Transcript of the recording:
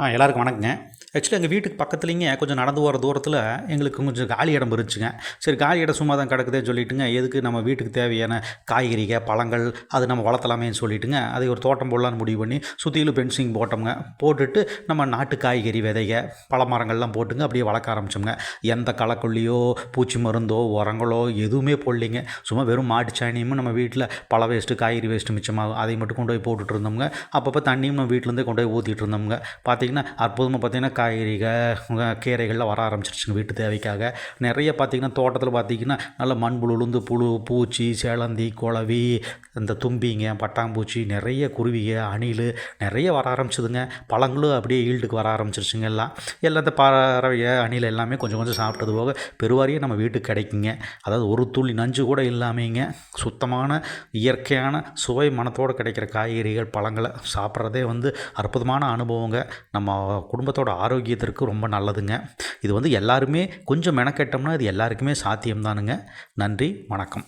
ஆ எல்லாருக்கும் வணக்கங்க. ஆக்சுவலி எங்கள் வீட்டுக்கு பக்கத்துலேங்க கொஞ்சம் நடந்து போகிற தூரத்தில் எங்களுக்கு கொஞ்சம் காலி இடம் இருந்துச்சுங்க. சரி காலி இடம் சும்மா தான் கிடக்குதே சொல்லிட்டுங்க எதுக்கு நம்ம வீட்டுக்கு தேவையான காய்கறிகள் பழங்கள் அது நம்ம வளர்த்தலாமேன்னு சொல்லிட்டுங்க அதை ஒரு தோட்டம் போடலான்னு முடிவு பண்ணி சுற்றிலும் பென்சிங் போட்டோம்ங்க. போட்டுட்டு நம்ம நாட்டு காய்கறி விதைக பழ மரங்கள்லாம் போட்டுங்க அப்படியே வளர்க்க ஆரம்பிச்சோம்ங்க. எந்த களைக்கொல்லியோ பூச்சி மருந்தோ உரங்களோ எதுவுமே போடலிங்க. சும்மா வெறும் மாட்டு சாணியமும் நம்ம வீட்டில் பழ வேஸ்ட்டு காய்கறி வேஸ்ட்டு மிச்சமாகும். அதை மட்டும் கொண்டு போய் போட்டுட்டு இருந்தோம்ங்க. அப்பப்போ தண்ணியும் நம்ம வீட்டிலேருந்தே கொண்டு போய் ஊற்றிட்டு இருந்தோம்ங்க. பார்த்திங்கன்னா அற்புதமாக பார்த்திங்கன்னா காய்கறிகள் கீரைகள்லாம் வர ஆரம்பிச்சிருச்சுங்க வீட்டு தேவைக்காக. நிறைய பார்த்திங்கன்னா தோட்டத்தில் பார்த்திங்கன்னா நல்ல மண்புழு உளுந்து புழு பூச்சி சேலந்தி குளவி இந்த தும்பிங்க பட்டாம்பூச்சி நிறைய குருவிங்க அணில் நிறைய வர ஆரம்பிச்சிதுங்க. பழங்களும் அப்படியே ஈல்டுக்கு வர ஆரம்பிச்சிருச்சுங்க எல்லாம். எல்லாத்த பறவைய அணில் எல்லாமே கொஞ்சம் கொஞ்சம் சாப்பிட்டது போக பெருவாரியும் நம்ம வீட்டுக்கு கிடைக்குங்க. அதாவது ஒரு துளி நஞ்சு கூட இல்லாமைங்க. சுத்தமான இயற்கையான சுவை மனத்தோடு கிடைக்கிற காய்கறிகள் பழங்களை சாப்பிட்றதே வந்து அற்புதமான அனுபவங்க. நம்ம குடும்பத்தோட ஆரோக்கியத்திற்கு ரொம்ப நல்லதுங்க. இது வந்து எல்லாருமே கொஞ்சம் மெனக்கெட்டோம்னா இது எல்லாருக்குமே சாத்தியம்தானுங்க. நன்றி வணக்கம்.